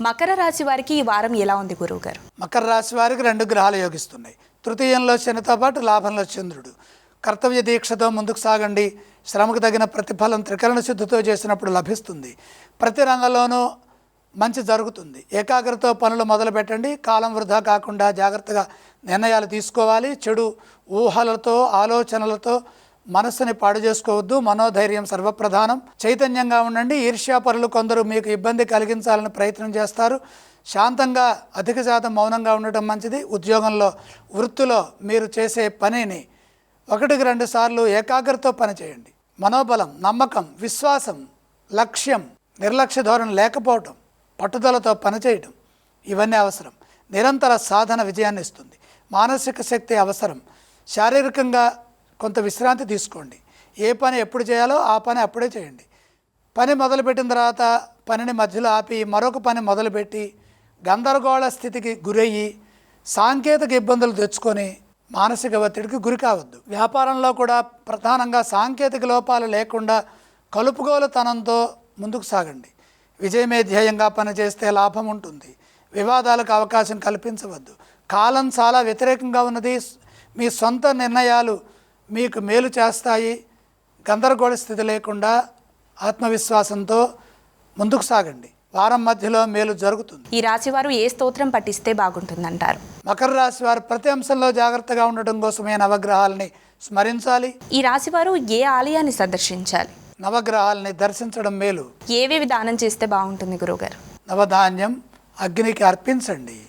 మకర రాశి వారికి ఈ వారం ఎలా ఉంది గురువు గారు మకర రాశి వారికి రెండు గ్రహాలు యోగిస్తున్నాయి. తృతీయంలో శనితో పాటు లాభంలో చంద్రుడు. కర్తవ్య దీక్షతో ముందుకు సాగండి. శ్రమకు తగిన ప్రతిఫలం త్రికరణ శుద్ధితో చేసినప్పుడు లభిస్తుంది. ప్రతి రంగంలోనూ మంచి జరుగుతుంది. ఏకాగ్రతతో పనులు మొదలు పెట్టండి. కాలం వృధా కాకుండా జాగ్రత్తగా నిర్ణయాలు తీసుకోవాలి. చెడు ఊహలతో ఆలోచనలతో మనస్సుని పాడు చేసుకోవద్దు మనోధైర్యం సర్వప్రధానం. చైతన్యంగా ఉండండి ఈర్ష్యాపరులు కొందరు మీకు ఇబ్బంది కలిగించాలని ప్రయత్నం చేస్తారు. శాంతంగా అధిక శాతం మౌనంగా ఉండటం మంచిది. ఉద్యోగంలో వృత్తిలో మీరు చేసే పనిని ఒకటికి రెండు సార్లు ఏకాగ్రతతో పనిచేయండి. మనోబలం నమ్మకం విశ్వాసం లక్ష్యం నిర్లక్ష్య ధోరణి లేకపోవటం పట్టుదలతో పనిచేయటం ఇవన్నీ అవసరం. నిరంతర సాధన విజయాన్ని ఇస్తుంది. మానసిక శక్తి అవసరం. శారీరకంగా కొంత విశ్రాంతి తీసుకోండి. ఏ పని ఎప్పుడు చేయాలో ఆ పని అప్పుడే చేయండి. పని మొదలుపెట్టిన తర్వాత పనిని మధ్యలో ఆపి మరొక పని మొదలుపెట్టి గందరగోళ స్థితికి గురయ్యి సాంకేతిక ఇబ్బందులు తెచ్చుకొని మానసిక ఒత్తిడికి గురి కావద్దు. వ్యాపారంలో కూడా ప్రధానంగా సాంకేతిక లోపాలు లేకుండా కలుపుగోలుతనంతో ముందుకు సాగండి. విజయమే ధ్యేయంగా పనిచేస్తే లాభం ఉంటుంది. వివాదాలకు అవకాశం కల్పించవద్దు. కాలం చాలా వ్యతిరేకంగా ఉన్నది. మీ సొంత నిర్ణయాలు మీకు మేలు చేస్తాయి గందరగోళ స్థితి లేకుండా ఆత్మవిశ్వాసంతో ముందుకు సాగండి. వారం మధ్యలో మేలు జరుగుతుంది. ఈ రాశి వారు ఏ స్తోత్రం పఠిస్తే బాగుంటుందంటారు? మకర రాశి వారు ప్రతి అంశంలో జాగ్రత్తగా ఉండటం కోసమే నవగ్రహాలని స్మరించాలి. ఈ రాశి వారు ఏ ఆలయాన్ని సందర్శించాలి? నవగ్రహాలని దర్శించడం మేలు. ఏవేవి దానం చేస్తే బాగుంటుంది గురువు గారు నవధాన్యం అగ్నికి అర్పించండి.